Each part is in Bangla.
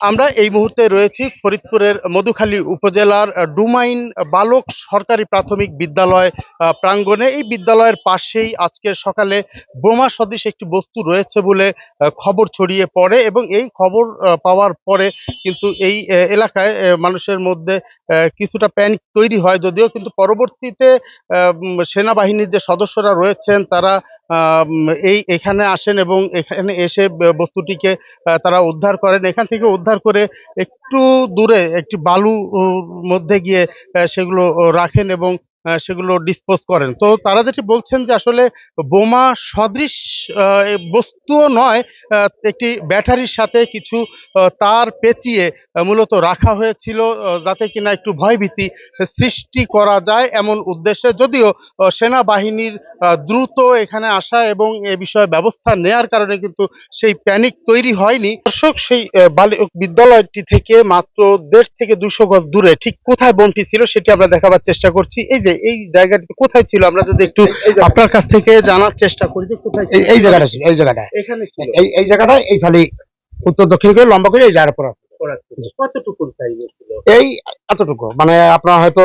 আমরা এই মুহূর্তে রয়েছি ফরিদপুরের মধুখালী উপজেলার ডুমাইন বালক সরকারি প্রাথমিক বিদ্যালয় প্রাঙ্গণে। এই বিদ্যালয়ের পাশেই আজকে সকালে বোমা সদৃশ একটি বস্তু রয়েছে বলে খবর ছড়িয়ে পড়ে এবং এই খবর পাওয়ার পরে কিন্তু এই এলাকায় মানুষের মধ্যে কিছুটা প্যানিক তৈরি হয় যদিও কিন্তু পরবর্তীতে সেনাবাহিনীর যে সদস্যরা রয়েছেন তারা এই এখানে আসেন এবং এখানে এসে বস্তুটিকে তারা উদ্ধার করেন। এখান থেকে উদ্ধার করে একটু দূরে একটি বালু মধ্যে গিয়ে সেগুলো রাখেন এবং সেগুলো ডিসপোজ করেন। তো তারা যেটি বলছেন যে আসলে বোমা সদৃশ বস্তুও নয় একটি ব্যাটারির সাথে কিছু তার পেঁচিয়ে মূলত রাখা হয়েছিল যাতে কিনা একটু ভয়ভীতি সৃষ্টি করা যায় এমন উদ্দেশ্যে। যদিও আহ, সেনাবাহিনীর দ্রুত এখানে আসা এবং এ বিষয়ে ব্যবস্থা নেয়ার কারণে কিন্তু সেই প্যানিক তৈরি হয়নি। দর্শক সেই বালিক বিদ্যালয়টি থেকে মাত্র দেড় থেকে দুশো গজ দূরে ঠিক কোথায় বোমটি ছিল সেটি আমরা দেখাবার চেষ্টা করছি। এই যে এই জায়গাটি কোথায় ছিল? আমরা যদি একটু আপনার কাছ থেকে জানার চেষ্টা করি যে কোথায় এই এই জায়গাটা ছিল এই জায়গাটা। এখানে ছিল। এই এই জায়গাটা এই খালি উত্তর দক্ষিণ করে লম্বা করে এই জায়গার পর আছে। কতটুকু এই এতটুকু। মানে আপনার হয়তো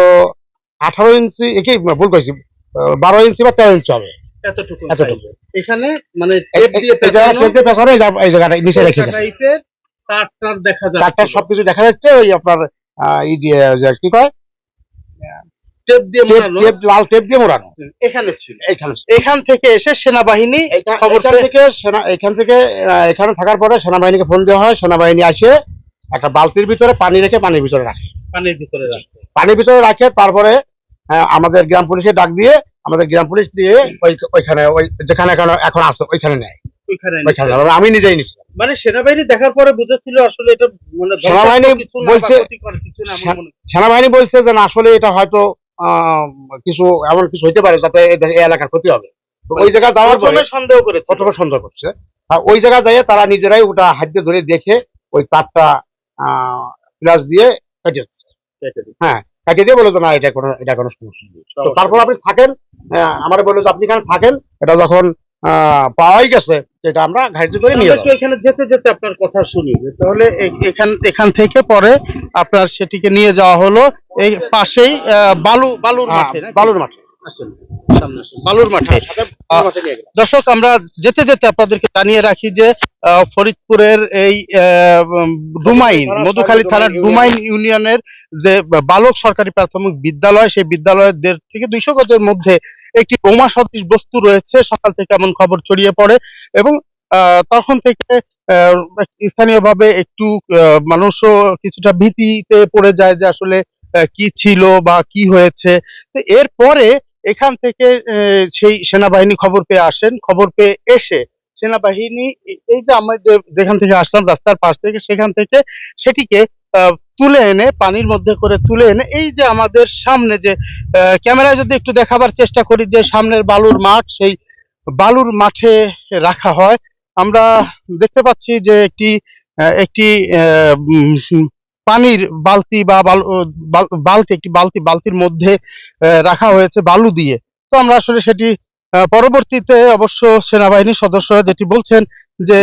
আঠারো ইঞ্চি কি ভুল করেছি? বারো ইঞ্চি বা তেরো ইঞ্চি হবে। এতটুকু। এতটুকু। এখানে মানে এই জায়গাটা নিচে রেখে দেখা যাচ্ছে। সবকিছু দেখা যাচ্ছে ওই আপনার কি কয়? টেপ দিয়ে মোড়ানো। টেপ লাল টেপ দিয়ে মোড়ানো। এখানে ছিল। এখান থেকে এসে সেনাবাহিনী খবর থেকে সেনা এখান থেকে এখানে থাকার পরে সেনাবাহিনীকে ফোন দেওয়া হয়। সেনাবাহিনী আসে একটা বালতির ভিতরে পানি রেখে পানির ভিতরে রাখে। পানির ভিতরে রাখতে পানির ভিতরে রাখে তারপরে আমাদের গ্রাম পুলিশে ডাক দিয়ে আমাদের গ্রাম পুলিশ দিয়ে ওইখানে ওই যেখানে এখন এখন আছে ওইখানে নেয়। আমি নিজেই নিচ্ছি মানে সেনাবাহিনী দেখার পরে বুঝেছিল আসলে এটা মানে সেনাবাহিনী বলছে- সেনাবাহিনী বলছে যে না, আসলে এটা হয়তো কিছু এমন কিছু হইতে পারে যাতে এই- এলাকার ক্ষতি হবে। ওই জায়গা যাওয়ার জন্য সন্দেহ করে প্রথমে সন্দেহ করছে। ওই জায়গায় যাইয়ে তারা নিজেরাই ওটা হাত দিয়ে ধরে দেখে ওই তারটা প্লাস দিয়ে কেটে দিচ্ছে। হ্যাঁ কেটে দিয়ে বলে যে না এটা কোনো এটা কোনো সমস্যা নেই। তো তারপর আপনি থাকেন আমার বলল যে আপনি এখানে থাকেন। এটা যখন পাওয়াই গেছে এটা আমরা ঘাইতে করে নিয়ে একটু এখানে যেতে যেতে আপনার কথা শুনি। তাহলে এখান এখান থেকে পরে আপনার সেটিকে নিয়ে যাওয়া হলো এই পাশেই বালু বালুর হ্যাঁ, মাঠে বালুর মাঠে। বালুর মাঠে। দর্শক আমরা যেতে যেতে আপনাদেরকে জানিয়ে রাখি যে আহ, ফরিদপুরের এই আহ, ডুমাইন মধুখালী থানার ডুমাইন ইউনিয়নের যে বালক সরকারি প্রাথমিক বিদ্যালয় সেই বিদ্যালয়ের দেড় থেকে দুইশো গজের মধ্যে একটি বোমা সদৃশ বস্তু রয়েছে। সকাল থেকে এমন খবর ছড়িয়ে পড়ে এবং তখন থেকে স্থানীয়ভাবে একটু মানুষও কিছুটা ভীতিতে পড়ে যায় যে আসলে কি ছিল বা কি হয়েছে। তো এরপরে এখান থেকে সেই সেনাবাহিনী খবর পেয়ে আসেন। খবর পেয়ে এসে সেনাবাহিনী, এই যে আমরা যেখান থেকে আসলাম রাস্তার পাশ থেকে, সেখান থেকে সেটিকে তুলে এনে, পানির মধ্যে করে তুলে এনে, এই যে আমাদের সামনে যে ক্যামেরায় যদি একটু দেখাবার চেষ্টা করি যে সামনের বালুর মাঠ, সেই বালুর মাঠে রাখা হয়। আমরা দেখতে পাচ্ছি যে একটি একটি পানির বালতি বা বাল- বাল- বালতি, একটি বালতি, বালতির মধ্যে রাখা হয়েছে বালু দিয়ে। তো আমরা আসলে সেটি পরবর্তীতে অবশ্য সেনাবাহিনীর সদস্যরা যেটি বলছেন যে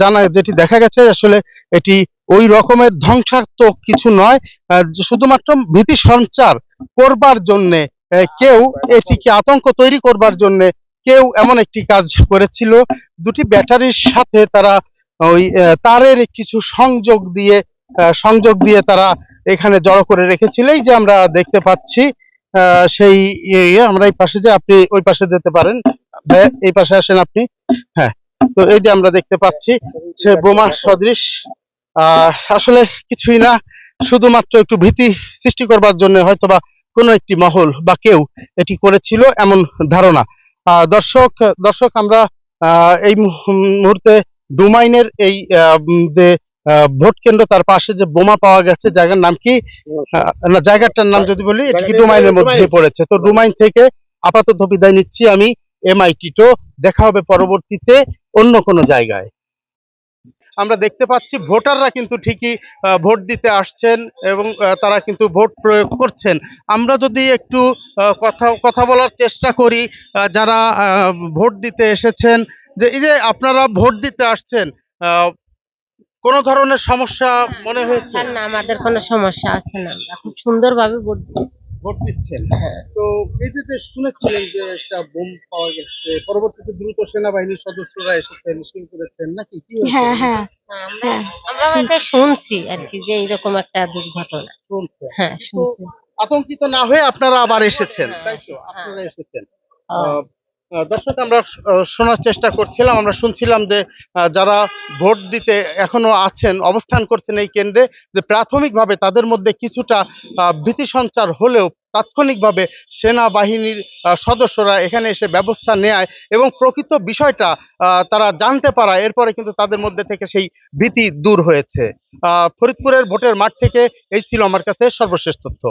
জানা, যেটি দেখা গেছে আসলে এটি ওই রকমের ধ্বংসাত্মক কিছু নয়। শুধুমাত্র ভীতি সঞ্চার করবার জন্য কেউ এটিকে আতঙ্ক তৈরি করবার জন্য কেউ এমন একটি কাজ করেছিল। দুটি ব্যাটারির সাথে তারা ওই তারের কিছু সংযোগ দিয়ে সংযোগ দিয়ে তারা এখানে জড়ো করে রেখেছিল। এই যে আমরা দেখতে পাচ্ছি সেই ইয়ে আমরা এই পাশে যে আপনি ওই পাশে যেতে পারেন। এই পাশে আসেন আপনি। হ্যাঁ তো এই যে আমরা দেখতে পাচ্ছি সে বোমা সদৃশ। আসলে কিছুই না, শুধুমাত্র একটু ভীতি সৃষ্টি করবার জন্য হয়তোবা কোনো একটি মহল বা কেউ এটি করেছিল এমন ধারণা। দর্শক দর্শক আমরা এই মুহ- মুহূর্তে ডুমাইনের এই যে ভোট কেন্দ্র তার পাশে যে বোমা পাওয়া গেছে জায়গার নাম কি? না জায়গাটার নাম যদি বলি এটা কি ডুমাইনের মধ্যে পড়েছে। তো ডুমাইন থেকে আপাতত বিদায় নিচ্ছি আমি এমআই টিটো দেখা হবে পরবর্তীতে অন্য কোনো জায়গায়। আমরা দেখতে পাচ্ছি ভোটাররা কিন্তু ঠিকই ভোট দিতে আসছেন এবং তারা কিন্তু ভোট প্রয়োগ করছেন। আমরা যদি একটু কথা কথা বলার চেষ্টা করি যারা আহ, ভোট দিতে এসেছেন যে এই যে আপনারা ভোট দিতে আসছেন আহ, কোনো ধরনের সমস্যা মনে হয়েছে? না আমাদের কোনো সমস্যা আছে না। আমরা খুব সুন্দরভাবে ভোট দিচ্ছি। ভোট দিচ্ছেন। হ্যাঁ। তো এই যে শুনেছিলেন যে একটা বোম পাওয়া গেছে। পরবর্তীতে দ্রুত সেনাবাহিনীর সদস্যরা এসেছেন সিল করেছেন নাকি? কি হ্যাঁ হ্যাঁ। আমরা আমরা হয়তো শুনছি আর কি যে এইরকম একটা দুর্ঘটনা। হ্যাঁ শুনছি। আতঙ্কিত না হয়ে আপনারা আবার এসেছেন হ্যাঁ, তাই তো? হ্যাঁ। আপনারা এসেছেন। আহ, দর্শক, আমরা শোনার চেষ্টা করছিলাম। আমরা শুনছিলাম যে যারা ভোট দিতে এখনও আছেন, অবস্থান করছেন এই কেন্দ্রে, যে প্রাথমিকভাবে তাদের মধ্যে কিছুটা ভীতি সঞ্চার হলেও তাৎক্ষণিকভাবে সেনাবাহিনীর সদস্যরা এখানে এসে ব্যবস্থা নেয় এবং প্রকৃত বিষয়টা তারা জানতে পারা এরপরে কিন্তু তাদের মধ্যে থেকে সেই ভীতি দূর হয়েছে। ফরিদপুরের ভোটের মাঠ থেকে এই ছিল আমার কাছে সর্বশেষ তথ্য।